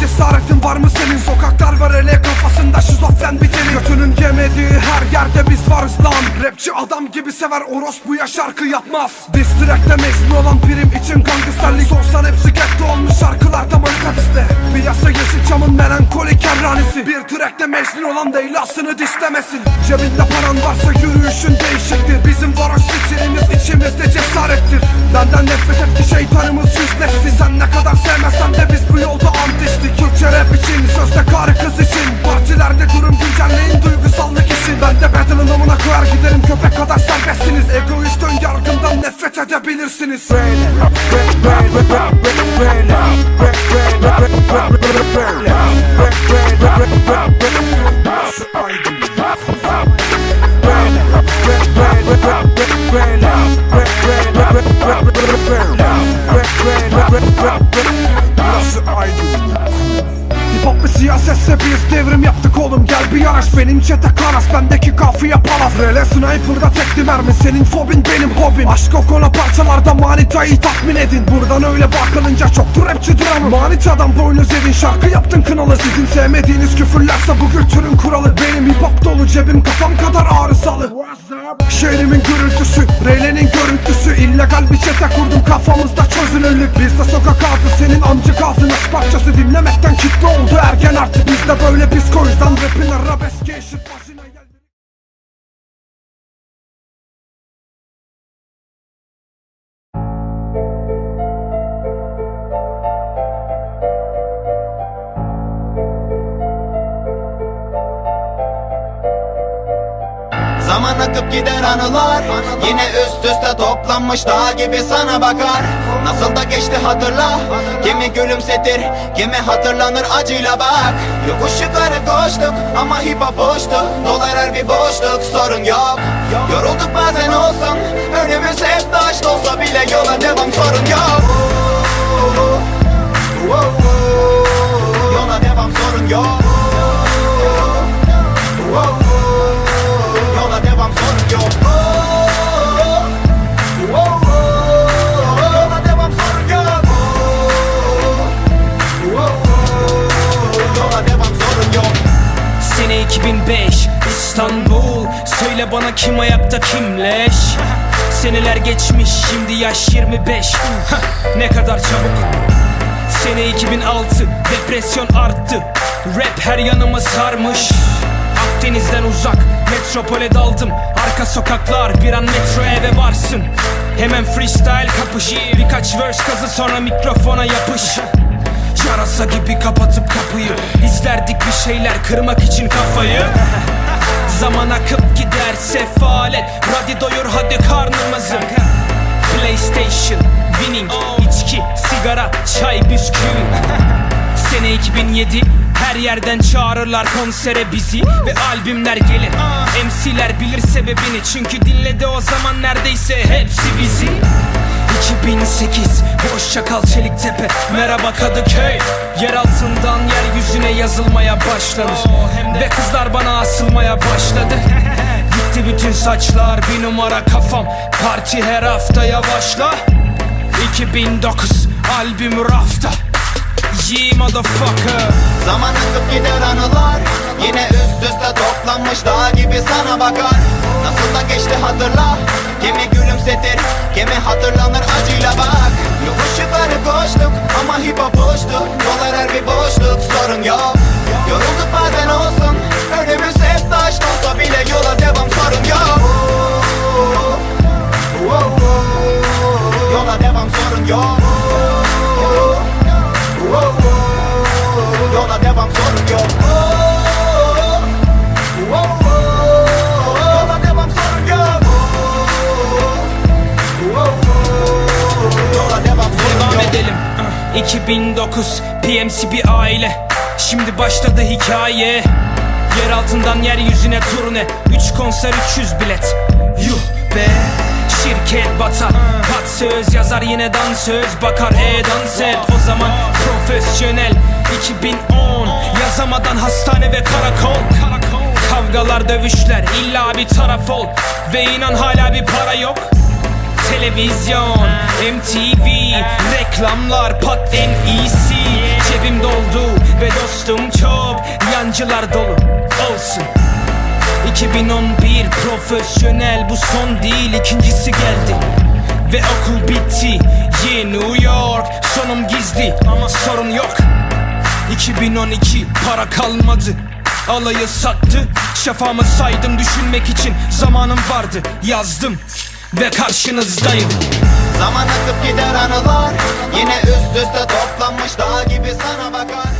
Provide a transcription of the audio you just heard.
cesaretin var mı senin? Sokaklar var ele kafasında şizofren bir deli Götünün yemediği her yerde biz varız lan. Rapçi adam gibi sever orospuya şarkı yapmaz. Distract'te mezun olan prim için gangsterlik. Sorsan hepsi getto olmuş şarkılarda manita diste Piyasa Yeşilçam'ın melankolik kerranesi. Bir trackte mezun olan Leyla'sını dislemesin Cebinde paran varsa yürüyüşün değişiktir. Bizim varoş stilimiz içimizde cesarettir. Benden nefret et ki şeytanımız yüzleşsin. Sen ne kadar sevmesen de biz bu yolda antistik Türkçe rap için sözde karı kız için Partilerde durum güncelleyin duygusallık için Ben de battle'ın amına koyar giderim köpek kadar serbestsiniz Egoist ön yargından nefret edebilirsiniz Hip hop ve siyasetse biz devrim yaptık oğlum. Gel bir yanaş benim çete karas Bendeki kafiye palas. Rele sniper'da tekli mermi Senin fobin benim hobim. Aşk kokona parçalarda manitayı tatmin edin. Buradan öyle bakılınca çoktur rapçi dramı. Manitadan boynuz edin Şarkı yaptın kınalı. Sizin sevmediğiniz küfürlerse bu kültürün kuralı. Benim hip hop dolu cebim kafam kadar arızalı Şehrimin gürültüsü Reylenin görüntüsü illegal bir çete kurdum kafamızda çözünürlük Bizde sokak ağzı senin amcık ağzın aç parçası. Dinlemekten kitle oldu ergen artık. Bizde böyle psiko yüzden rapin arabeske eşit Zaman akıp gider anılar. Yine üst üste toplanmış dağ gibi sana bakar. Nasıl da geçti hatırla. Kimi gülümsetir kimi hatırlanır acıyla bak. Yokuş yukarı koştuk ama hip hop boştu. Dolar her bir boşluk sorun yok. Yorulduk bazen olsun Önümüz hep taş olsa bile yola devam sorun yok Bana kim ayakta kimleş? Seneler geçmiş şimdi yaş 25 Hah, Ne kadar çabuk. Sene 2006 Depresyon arttı. Rap her yanımı sarmış. Akdeniz'den uzak Metropole daldım. Arka sokaklar bir an metro eve varsın. Hemen freestyle kapış. Birkaç verse kazı sonra mikrofona yapış. Yarasa gibi kapatıp kapıyı. İzlerdik bir şeyler kırmak için kafayı Zaman akıp gider sefalet. Radyo doyur hadi karnımızı. PlayStation, winning, içki, sigara, çay, bisküvi. Sene 2007 her yerden çağırırlar konsere bizi Ve albümler gelir. MC'ler bilir sebebini Çünkü dinledi o zaman neredeyse hepsi bizi 2008 Boş çakal Çeliktepe. Merhaba Kadıköy. Yer altından yeryüzüne yazılmaya başlanır Ve kızlar bana asılmaya başladı. Gitti bütün saçlar bir numara kafam. Parti her hafta yavaşla. 2009 albüm rafta. Yeah motherfucker. Zaman akıp gider anılar Yine üst üste toplanmış dağ gibi sana bakar. Nasıl da geçti hatırla. Kimi gülümsetir kimi hatırlanır acıyla bak. Yokuş yukarı koştuk ama hip hop boştu. Dolar her bir boşluk sorun yok. Yorulduk bazen olsun Önümüz hep taş olsa bile yola devam sorun yok. Yola devam sorun yok 2009 PMC bir aile. Şimdi başladı hikaye. Yer altından yeryüzüne turne. 3 konser 300 bilet. Yuh be Şirket batar. Kat söz yazar yine dansöz Bakar. E dans et O zaman profesyonel. 2010 Yazamadan hastane ve karakol. Kavgalar dövüşler illa bir taraf ol. Ve inan hala bir para yok Televizyon, MTV, reklamlar pat en iyisi Cebim doldu Dostum çok Yancılar dolu. Olsun. 2011 profesyonel bu son değil ikincisi geldi. Ve okul bitti Yeah New York sonum gizli ama sorun yok. 2012 para kalmadı Alayı sattı. Şafağımı saydım düşünmek için Zamanım vardı yazdım Ve karşınızdayım. Zaman akıp gider anılar Yine üst üste toplanmış dağ gibi sana bakar